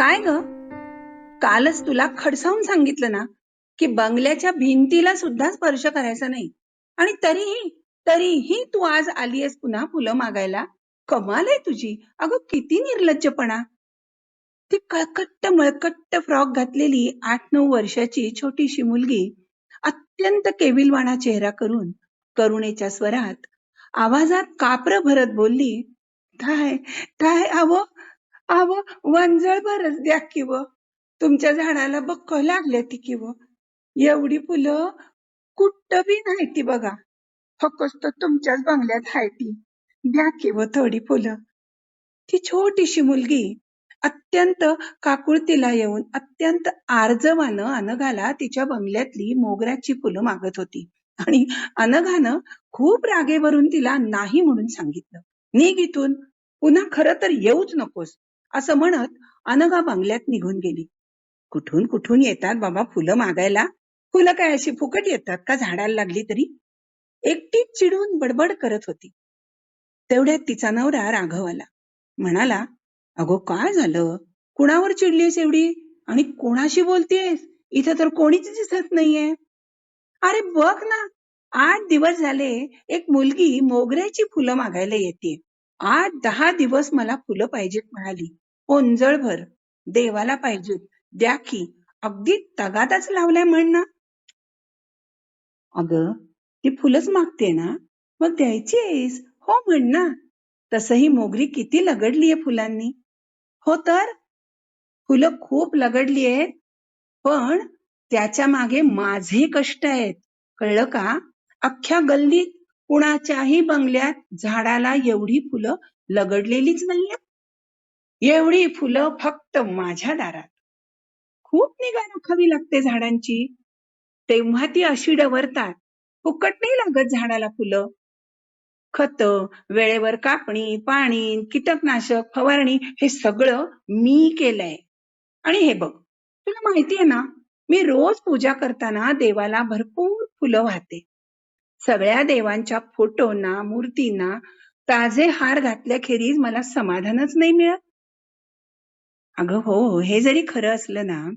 काय ग? कालच तुला खडसावून सांगितलं ना की बंगल्याच्या भिंतीला सुद्धा स्पर्श करायचा नाही. आणि तरीही तरीही तू आज आलीयस पुन्हा फुलं मागायला? कमाल आहे तुझी. अगं किती निर्लज्जपणा. ती कळकट्ट मळकट्ट फ्रॉक घातलेली आठ नऊ वर्षाची छोटीशी मुलगी अत्यंत केविलवाणा चेहरा करून करुणेच्या स्वरात आवाजात कापर भरत बोलली काय काय आवं आव वंजळ भरच द्या किव व. तुमच्या झाडाला बक्क लागल्या ती किव व. एवढी फुलं कुठं बी नाही ती बघा. फक्त तुमच्याच बंगल्यात हाय ती. द्या किव थोडी फुलं. ती छोटीशी मुलगी अत्यंत काकुळतीला येऊन अत्यंत आर्जवानं अनघाला तिच्या बंगल्यातली मोगऱ्याची फुलं मागत होती. आणि अनघानं खूप रागेवरून तिला नाही म्हणून सांगितलं. निघ इथून. पुन्हा खरं तर येऊच नकोस. असं म्हणत अनघा बंगल्यात निघून गेली. कुठून कुठून येतात बाबा फुलं मागायला? फुलं काय अशी फुकट येतात का झाडाला लागली तरी? एकटीच चिडून बडबड करत होती. तेवढ्यात तिचा नवरा राघव आला. म्हणाला अगो काय झालं? कुणावर चिडलीस एवढी? आणि कोणाशी बोलतेस? इथं तर कोणीच दिसत नाहीये. अरे बघ ना आठ दिवस झाले एक मुलगी मोगऱ्याची फुलं मागायला येते आठ दहा दिवस मला फुलं पाहिजेत म्हणाली. ओंजळभर देवाला पाहिजेत. द्या की. अगदी तगादाच लावलाय म्हण ना. ती फुलंच मागते ना? मग द्यायचीस हो म्हण ना. तसही मोगरी किती लगडलीये फुलांनी. हो तर? फुलं खूप लगडली आहेत पण त्याच्यामागे माझे कष्ट आहेत. कळलं का? अख्ख्या गल्लीत कुणाच्याही बंगल्यात झाडाला एवढी फुलं लगडलेलीच नाहीये. एवढी फुलं फक्त माझ्या दारात. खूप निगा राखावी लागते झाडांची. तेव्हा ती अशी डवरतात. फुकट नाही लागत झाडाला फुलं. खत वेळेवर कापणी पाणी कीटकनाशक फवारणी हे सगळं मी केलंय. आणि हे बघ तुला माहितीये ना मी रोज पूजा करताना देवाला भरपूर फुलं वाहते. सगळ्या देवांच्या फोटोंना मूर्तींना ताजे हार घातल्याखेरीज मला समाधानच नाही मिळत. अगं हो हे जरी खरं असलं ना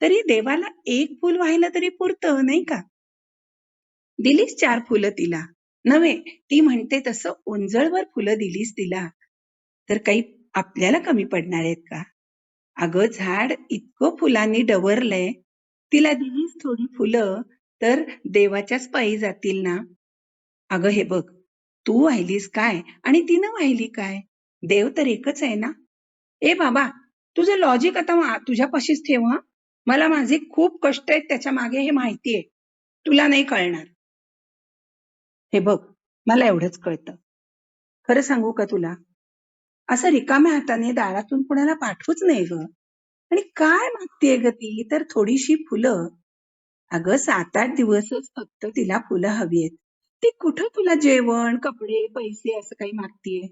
तरी देवाला एक फुल व्हायला तरी पुरतं नाही का? दिलीस चार फुलं तिला. नव्हे ती म्हणते तसं ओंजळवर फुलं दिलीस तिला. तर काही आपल्याला कमी पडणार आहेत का? अगं झाड इतकं फुलांनी डवरलंय. तिला दिलीस थोडी फुलं तर देवाच्याच पायी जातील ना? अगं हे बघ तू वाहिलीस काय आणि तिनं वाहिली काय? देव तर एकच आहे ना? ए बाबा तुझं लॉजिक आता तुझ्यापाशीच ठेव हा. मला माझे खूप कष्ट आहेत त्याच्यामागे हे माहितीये तुला नाही कळणार. हे बघ मला एवढंच कळतं. खरं सांगू का तुला? असं रिकाम्या हाताने दारातून कुणाला पाठवूच नाही ग. आणि काय मागतेय ग ती? तर थोडीशी फुलं. अगं सात आठ दिवसच फक्त तिला फुलं हवी आहेत ती कुठं तुला जेवण कपडे पैसे असं काही मागतीये?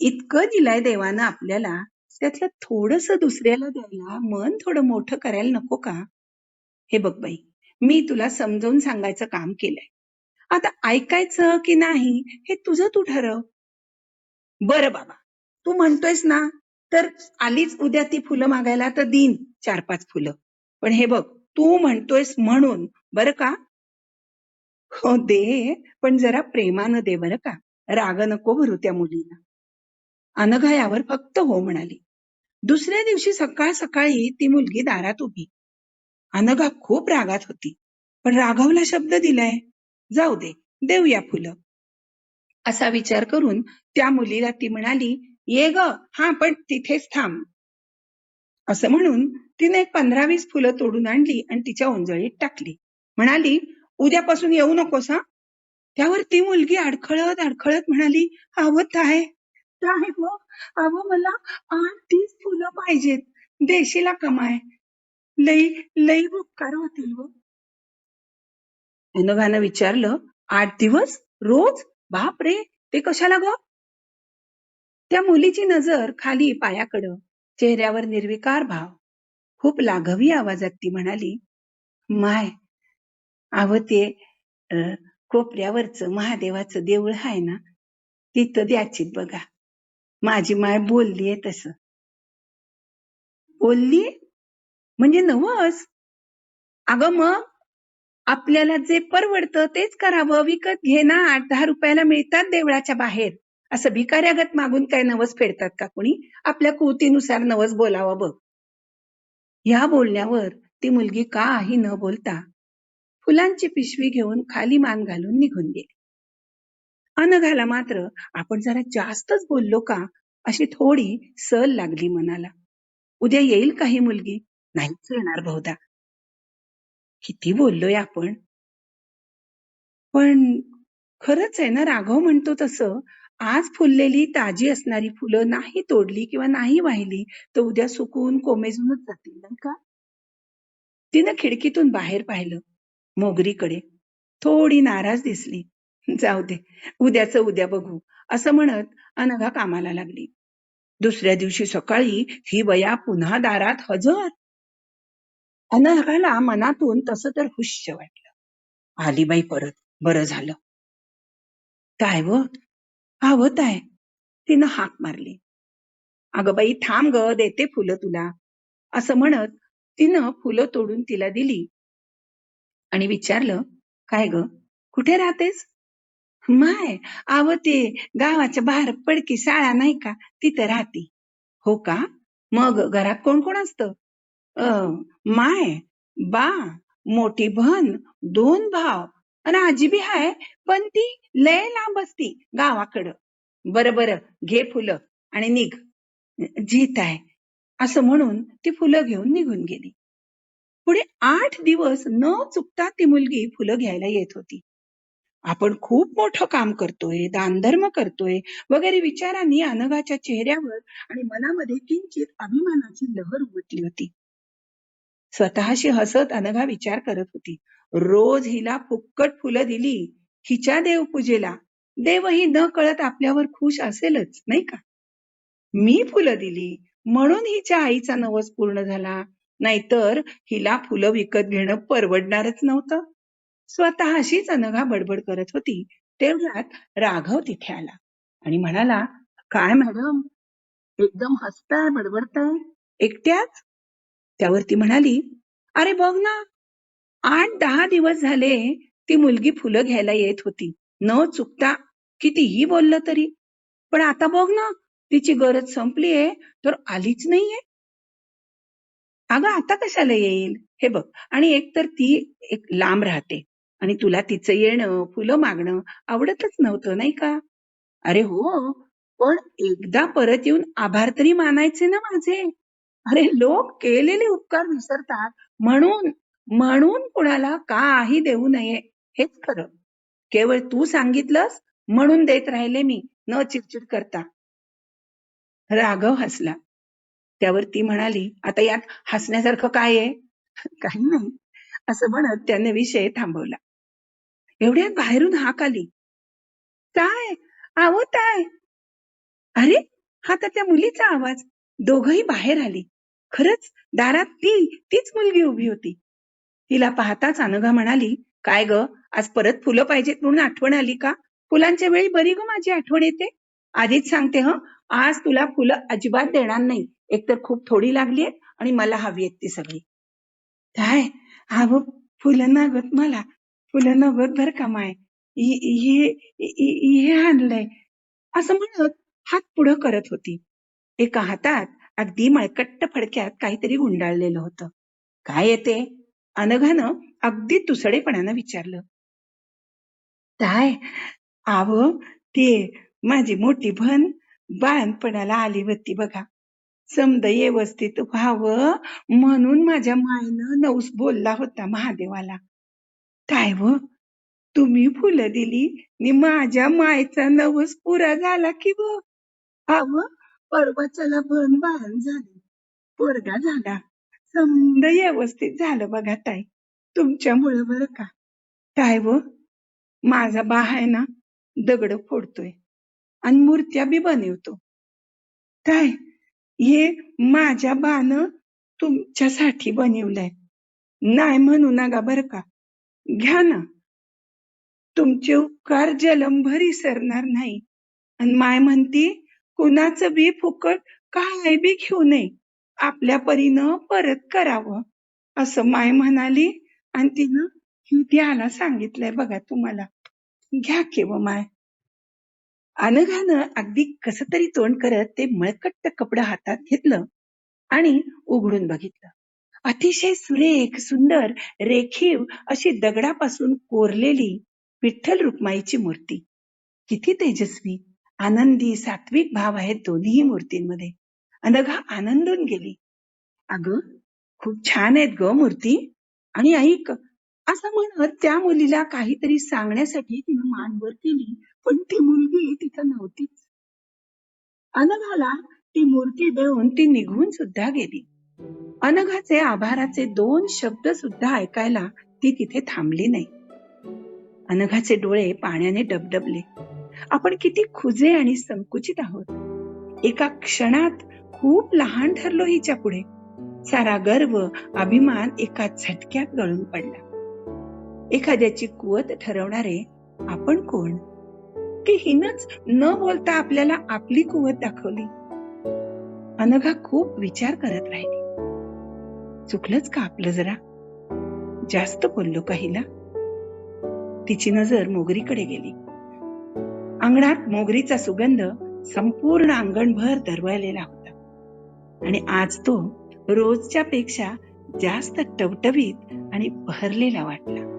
इतकं दिलाय देवानं आपल्याला त्यातलं थोडस दुसऱ्याला द्यायला मन थोडं मोठं करायला नको का? हे बघ बाई मी तुला समजावून सांगायचं काम केलंय. आता ऐकायचं की नाही हे तुझं तू ठरव. बरं बाबा तू म्हणतोयस ना तर आलीच उद्या ती फुलं मागायला तर देईन चार पाच फुलं. पण हे बघ तू म्हणतोयस म्हणून बरं का? हो दे पण जरा प्रेमानं दे बरं का? राग नको भरू त्या मुलीला. अनघा यावर फक्त हो म्हणाली. दुसऱ्या दिवशी सकाळ सकाळी ती मुलगी दारात उभी. अनघा खूप रागात होती. पण राघवला शब्द दिलाय. जाऊ दे देऊया फुलं. असा विचार करून त्या मुलीला ती म्हणाली ये ग हा पण तिथेच थांब. असं म्हणून तिने एक पंधरा वीस फुलं तोडून आणली आणि तिच्या ओंजळीत टाकली. म्हणाली उद्यापासून येऊ नकोस हा. त्यावर ती मुलगी अडखळत अडखळत म्हणाली आवत आहे अव मला आठ तीस फुलं पाहिजेत. देशीला कमाय. लई लई उपकार होतील हो. व अनघानं विचारलं आठ दिवस? रोज? बाप रे ते कशाला ग? त्या मुलीची नजर खाली पायाकडं चेहऱ्यावर निर्विकार भाव. खूप लाघवी आवाजात ती म्हणाली माय अव ते अं, कोपऱ्यावरचं महादेवाचं देऊळ आहे ना तिथं द्यायची बघा. माझी माय बोललीये तसं. बोलली म्हणजे नवस? अगं मग? आपल्याला जे परवडतं तेच करावं विकत घे ना आठ दहा रुपयाला मिळतात देवळाच्या बाहेर. असं भिकाऱ्यागत मागून काय नवस फेडतात का कुणी? आपल्या कुवतीनुसार नवस बोलावं बघ. ह्या बोलण्यावर ती मुलगी काही न बोलता फुलांची पिशवी घेऊन खाली मान घालून निघून गेली. अनघाला मात्र आपण जरा जास्तच बोललो का? अशी थोडी सल लागली मनाला. उद्या येईल काही मुलगी? नाहीच येणार बहुधा. किती बोललोय आपण. पण खरंच आहे ना राघव म्हणतो तसं आज फुललेली ताजी असणारी फुलं नाही तोडली किंवा नाही वाहिली तर उद्या सुकून कोमेजूनच जातील नाही का? तिनं खिडकीतून बाहेर पाहिलं मोगरीकडे. थोडी नाराज दिसली. जाऊ दे उद्याचं उद्या बघू असं म्हणत अनघा कामाला लागली. दुसऱ्या दिवशी सकाळी ही वया पुन्हा दारात हजर. अनघाला मनातून तसं तर हुश्य वाटलं. आलीबाई परत बरं झालं. काय व? आवत आहे. तिनं हाक मारली. अगं बाई थांब ग देते फुलं तुला. असं म्हणत तिनं फुलं तोडून तिला दिली. आणि विचारलं काय ग कुठे राहतेस? माय आव ते गावाच्या बाहेर पडकी शाळा नाही का? तिथं राहते. हो का? मग घरात कोण कोण असतं? अं, माय बा मोठी बहन दोन भाव. आणि आजीबी हाय पण ती लय लांब असती गावाकडं. बरं बरं घे फुलं आणि निघ. जीत आहे. असं म्हणून ती फुलं घेऊन निघून गेली. पुढे आठ दिवस न चुकता ती मुलगी फुलं घ्यायला येत होती. आपण खूप मोठं काम करतोय दानधर्म करतोय वगैरे विचारांनी अनघाच्या चेहऱ्यावर आणि मनामध्ये किंचित अभिमानाची लहर उमटली होती. स्वतःशी हसत अनघा विचार करत होती. रोज हिला फुक्कट फुलं दिली हिच्या देवपूजेला. देवही न कळत आपल्यावर खुश असेलच नाही का? मी फुलं दिली म्हणून हिच्या आईचा नवस पूर्ण झाला. नाहीतर हिला फुलं विकत घेणं परवडणारच नव्हतं. स्वतःशीच अनघा बडबड करत होती. तेवढ्यात राघव तिथे आला आणि म्हणाला काय मॅडम? एकदम हसताय बडबडताय? एकट्याच? त्यावर ती म्हणाली अरे बघ ना आठ दहा दिवस झाले ती मुलगी फुलं घ्यायला येत होती. न चुकता कितीही बोललं तरी. पण आता बघ ना तिची गरज संपलीये तर आलीच नाहीये. अगं आता कशाला येईल? हे बघ आणि एकतर ती एक लांब राहते. आणि तुला तिचं येणं फुलं मागणं आवडतच नव्हतं नाही का? अरे हो पण एकदा परत येऊन आभार तरी मानायचे ना माझे. अरे लोक केलेले उपकार विसरतात. म्हणून म्हणून कुणाला काही देऊ नये. हेच खरं. केवळ तू सांगितलंस म्हणून देत राहिले मी. न चिडचिड करता. राघव हसला. त्यावर ती म्हणाली आता यात हसण्यासारखं काय आहे? काही नाही. असं म्हणत त्याने विषय थांबवला. एवढ्यात बाहेरून हाक आली. काय? आवत आहे अरे हा तर त्या मुलीचा आवाज. दोघही बाहेर आली. खरंच दारात ती तीच मुलगी उभी होती. तिला पाहताच अनघा म्हणाली काय ग आज परत फुलं पाहिजेत म्हणून आठवण आली का? फुलांच्या वेळी बरी ग माझी आठवण येते. आधीच सांगते ह आज तुला फुलं अजिबात देणार नाही. एकतर खूप थोडी लागली आणि मला हवी आहेत ती सगळी. काय? अहो फुलं नगत मला. फुलं नगत बर का माय? हि- हे आणलंय. असं म्हणत हात पुढं करत होती. एका हातात अगदी मळकट्ट फडक्यात काहीतरी गुंडाळलेलं होतं. काय येते अनघानं अगदी तुसडेपणानं विचारलं काय? आव ते माझी मोठी बहन बाळणपणाला आली होती बघा. समद व्यवस्थित व्हावं म्हणून माझ्या मायनं नवस बोलला होता महादेवाला. काय व? तुम्ही फुलं दिली नि माझ्या मायचा नवस पुरा झाला की व? अव परवाच्याला भन बाळण झाली. पोरगा झाला. समद व्यवस्थित झालं बघा ताई. तुमच्यामुळं बरं का? काय व माझा बा आहे ना दगड फोडतोय. आणि मूर्त्या बी बनवतो. काय? हे माझ्या बान तुमच्यासाठी बनवलंय. नाही म्हणू नका बर का? घ्या ना. तुमचे उपकार जलमभर विसरणार नाही. आणि माय म्हणती कुणाचं बी फुकट काय बी घेऊ नये. आपल्या परीनं परत करावं असं माय म्हणाली. आणि तिनं ही द्यायला सांगितलंय बघा तुम्हाला. घ्या केव माय. अनघानं अगदी कस तरी तोंड करत ते मळकट्ट कपडं हातात घेतलं आणि उघडून बघितलं. अतिशय सुरेख सुंदर रेखीव अशी दगडापासून कोरलेली विठ्ठल रुक्माईची मूर्ती. किती तेजस्वी आनंदी सात्विक भाव आहेत दोन्ही मूर्तींमध्ये. अनघा आनंदून गेली. अगं खूप छान आहेत ग मूर्ती. आणि ऐक असं म्हणत त्या मुलीला काहीतरी सांगण्यासाठी तिनं मान वर केली पण ती मुलगी तिथं नव्हतीच अनघाला ती मूर्ती देऊन ती निघून सुद्धा गेली. अनघाचे आभाराचे दोन शब्द सुद्धा ऐकायला ती तिथे थांबली नाही. अनघाचे डोळे पाण्याने डबडबले. आपण किती खुजे आणि संकुचित आहोत. एका क्षणात खूप लहान ठरलो हिच्या पुढे. सारा गर्व अभिमान एका झटक्यात गळून पडला. एखाद्याची कुवत ठरवणारे आपण कोण? की हिनच न बोलता आपल्याला आपली कुवत दाखवली? अनघा खूप विचार करत राहिली. चुकलंच का आपलं जरा? जास्त बोललो का हिला? तिची नजर मोगरीकडे गेली. अंगणात मोगरीचा सुगंध संपूर्ण अंगणभर दरवळलेला आणि आज तो रोजच्या पेक्षा जास्त टवटवीत आणि बहरलेला वाटला.